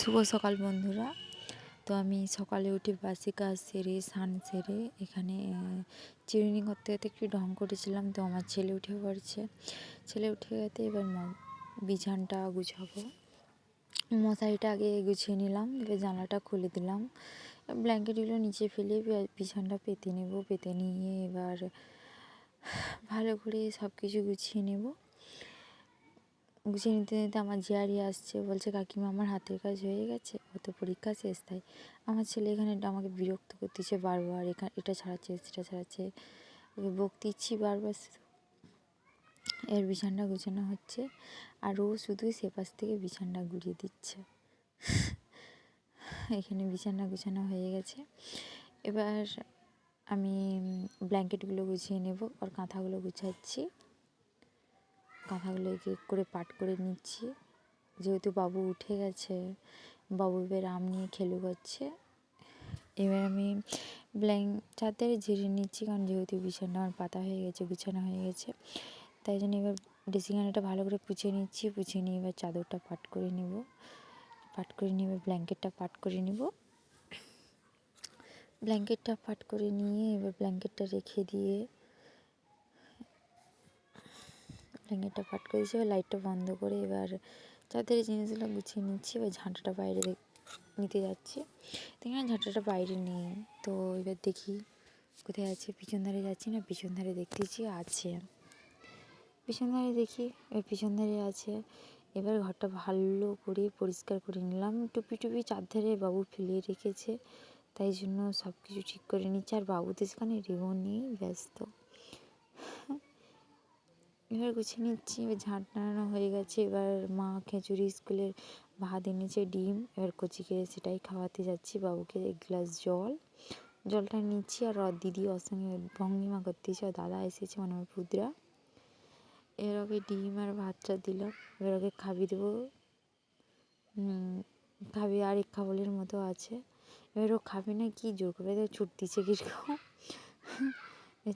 শুভ সকাল, বন্ধুরা। তো আমি সকালে উঠে বাসি কাজ সেরে, স্নান সেরে, এখানে চিরুনি করতে করতে একটু ঢং করেছিলাম, তো আমার ছেলে উঠে পড়ছে। ছেলে উঠে গেতে এবার বিছানটা গুছাবো। মশারিটা আগে গুছিয়ে নিলাম, এবার জানলাটা খুলে দিলাম। ব্ল্যাঙ্কেটগুলো নিচে ফেলে বিছানটা পেতে নেব, পেতে নিয়ে এবার ভালো করে সব কিছু গুছিয়ে নেব। গুছিয়ে নিতে নিতে আমার জিয়ারি আসছে, বলছে, কাকিমা, আমার হাতের কাজ হয়ে গেছে, ও তো পরীক্ষা শেষ, তাই আমার ছেলে এখানে আমাকে বিরক্ত করতেছে বারবার এখানে এটা ছাড়াচ্ছে, সেটা ছাড়াচ্ছে, ওকে বকতিচ্ছি বারবার এর বিছানটা গুছানো হচ্ছে, আর ও শুধুই সে পাশ থেকে বিছানটা গুড়িয়ে দিচ্ছে। এখানে বিছানা গুছানো হয়ে গেছে। এবার আমি ব্ল্যাঙ্কেটগুলো গুছিয়ে নেব আর কাঁথাগুলো গুছাচ্ছি। কাঁথাগুলো এক এক করে পাট করে নিচ্ছি। যেহেতু বাবু উঠে গেছে, বাবু এবার আম নিয়ে খেলু করছে। এবার আমি ব্ল্যাঙ্ক চাদরে ঝেড়ে নিচ্ছি, কারণ যেহেতু বিছানা আমার পাতা হয়ে গেছে, বিছানা হয়ে গেছে। তাই জন্য এবার ড্রেসিং আনাটা ভালো করে পুছে নিচ্ছি পুছে নিয়ে এবার চাদরটা পাট করে নেব। পাট করে নিয়ে এবার ব্ল্যাঙ্কেটটা পাট করে নেব। ব্ল্যাঙ্কেটটা পাট করে নিয়ে এবার ব্ল্যাঙ্কেটটা রেখে দিয়ে ব্ল্যাঙ্কেটটা পাট করে দিয়েছি এবার লাইটটা বন্ধ করে এবার চাদরের জিনিসগুলো গুছিয়ে নিচ্ছি, এবার ঝাঁটাটা বাইরে নিতে যাচ্ছি। এখানে ঝাঁটাটা বাইরে নেই, তো এবার দেখি কোথায় আছে, পিছন ধারে যাচ্ছি না, পিছন ধারে দেখতেছি আছে। পিছন ধারে দেখি, এবার পিছন ধারে আছে, এবার ঘরটা ভালো করে পরিষ্কার করে নিলাম, টুপি টুপি চারধারে বাবু ফেলিয়ে রেখেছে, তাই জন্য সব কিছু ঠিক করে নিচ্ছে, আর বাবু তো সেখানে রেবন নিয়েই ব্যস্ত। এবার গুছিয়ে নিচ্ছি, এবার ঝাঁট নাড়ানো হয়ে গেছে। এবার মা খিচুড়ি স্কুলের ভাত এনেছে, ডিম। এবার কচিকে সেটাই খাওয়াতে যাচ্ছি। বাবুকে এক গ্লাস জল। জলটা নিচ্ছি আর ওর দিদি ওর সঙ্গে ভঙ্গিমা করতেছে। ওর দাদা এসেছে মানে আমার পুদরা এবার ওকে ডিম আর ভাতটা দিলাম এবার ওকে খাবি দেবো। খাবি আর এক খাবলের মতো আছে। এবার ও খাবে না, কি জোর করে ছুটতিছে কীরকম।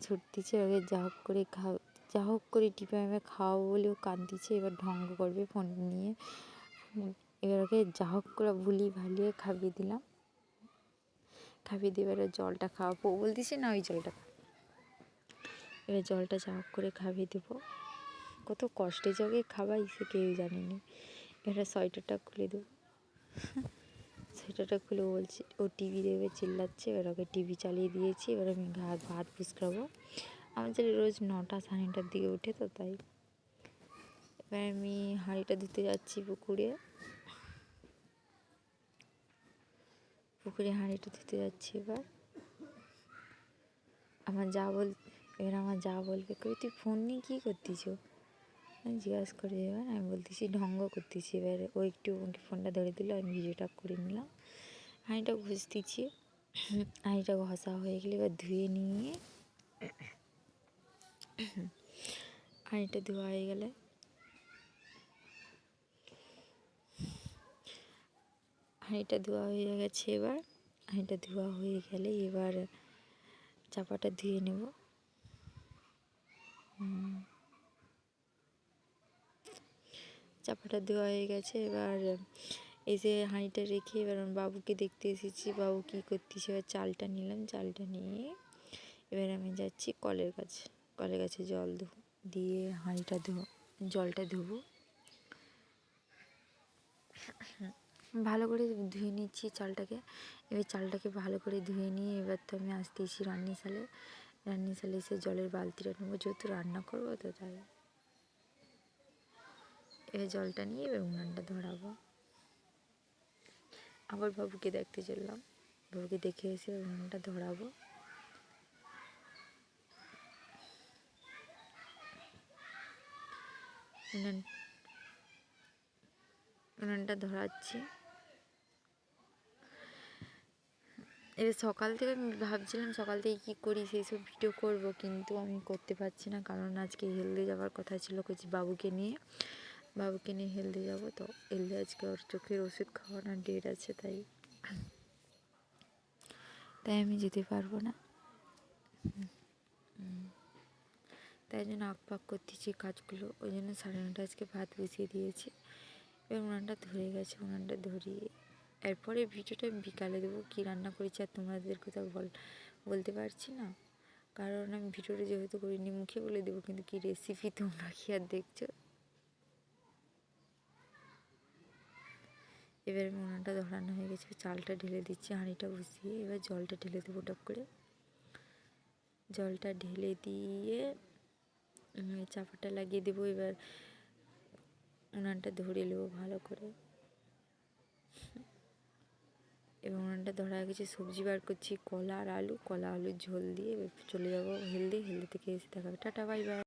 ছুটতিছে, ওকে যা হোক করে খা যা হোক করে টিপে আমি খাওয়াবো বলে ও কাঁদতিছে এবার ঢঙ্গ করবে ফোন নিয়ে এবার ওকে যা হোক করে ভুলিয়ে ভালিয়ে খাইয়ে দিলাম খাইয়ে দিয়ে এবার জলটা খাওয়াবো বলতেছে না ওই জলটা এবার জলটা যা হোক করে খাইয়ে দেবো কত কষ্টে ওকে খাওয়াই সে কেউ জানেনি এবার সোয়েটারটা খুলে দেবো সোয়েটারটা খুলে বলছি ও টিভি দেখবে চিল্লাচ্ছে এবার ওকে টিভি চালিয়ে দিয়েছি এবার আমি ভাত ভাত পুষকাবো ছেলে রোজ নটা সাড়ে নটার দিকে উঠে তো তাই। এবার আমি হাঁড়িটা ধুতে যাচ্ছি পুকুরে। পুকুরে হাঁড়িটা ধুতে যাচ্ছি এবার। আমার যা বল, এবার আমার যা বলবে কই, তুই ফোন নিয়ে কী করতিস আমি জিজ্ঞাসা করি, এবার আমি বলতেছি ঢঙ্গ করতেছি। এবার ও একটু আমাকে ফোনটা ধরে দিল, আমি ভিডিওটা করে নিলাম। হাঁড়িটা ঘষতেছি। হাঁড়িটা ঘষা হয়ে গেলে এবার ধুয়ে নিয়ে হাঁড়িটা ধোয়া হয়ে গেলে। হাঁড়িটা ধোয়া হয়ে গেছে এবার। হাঁড়িটা ধোয়া হয়ে গেলে এবার চাপাটা ধুয়ে নেব। চাপাটা ধোয়া হয়ে গেছে এবার এসে হাঁড়িটা রেখে এবার বাবুকে দেখতে এসেছি, বাবু কী করতেছে? এবার চালটা নিলাম, চালটা নিয়ে এবার আমি যাচ্ছি কলের কাছে। কলের গাছে জল ধো দিয়ে হাঁড়িটা ধো জলটা ধোবো ভালো করে ধুয়ে নিচ্ছি চালটাকে। এবার চালটাকে ভালো করে ধুয়ে নিয়ে এবার তো আমি আসতেছি রান্নি সালে রান্নি সালে এসে জলের বালতিটা নেব, যেহেতু রান্না করব তো তাই। এবার জলটা নিয়ে এবার উনানটা ধরাবো। আবার বাবুকে দেখতে চললাম, বাবুকে দেখে এসে উনানটা ধরাবো। উনান, উনানটা ধরাচ্ছি। এবার সকাল থেকে আমি ভাবছিলাম সকাল থেকে কী করি, সেই সব ভিডিও করব, কিন্তু আমি করতে পারছি না, কারণ আজকে হেলদি যাওয়ার কথা ছিল কিছু বাবুকে নিয়ে। বাবুকে নিয়ে হেলদি যাব, তো হেলদে আজকে ওর চোখের ওষুধ খাওয়ানোর ডেট আছে, তাই তাই আমি যেতে পারব না। হুম। তাই জন্য আঁক পাক করতেছি কাজগুলো। ওই জন্য সাড়ে নটা আজকে ভাত বসিয়ে দিয়েছি। এবার উনানটা ধরে গেছে, উনানটা ধরিয়ে। এরপরে ভিডিওটা আমি বিকালে দেবো, কী রান্না করেছি আর তোমাদের কোথাও বল, বলতে পারছি না। কারণ আমি ভিডিওটা যেহেতু করিনি, মুখে বলে দেবো, কিন্তু কী রেসিপি তোমরা কি আর দেখছ? এবার আমি উনানটা ধরানো হয়ে গেছে চালটা ঢেলে দিচ্ছি, হাঁড়িটা বসিয়ে, এবার জলটা ঢেলে দেবো টপ করে। জলটা ঢেলে দিয়ে চাপাটা লাগিয়ে দেবো, এবার উনানটা ধরে নেব ভালো করে। এবং উনানটা ধরা গেছে সবজি বার করছি, কলা আর আলু, কলা, আলুর ঝোল দিয়ে চলে যাব হেলদি হেলদি থেকে এসে দেখাবে। Tata, bye bye.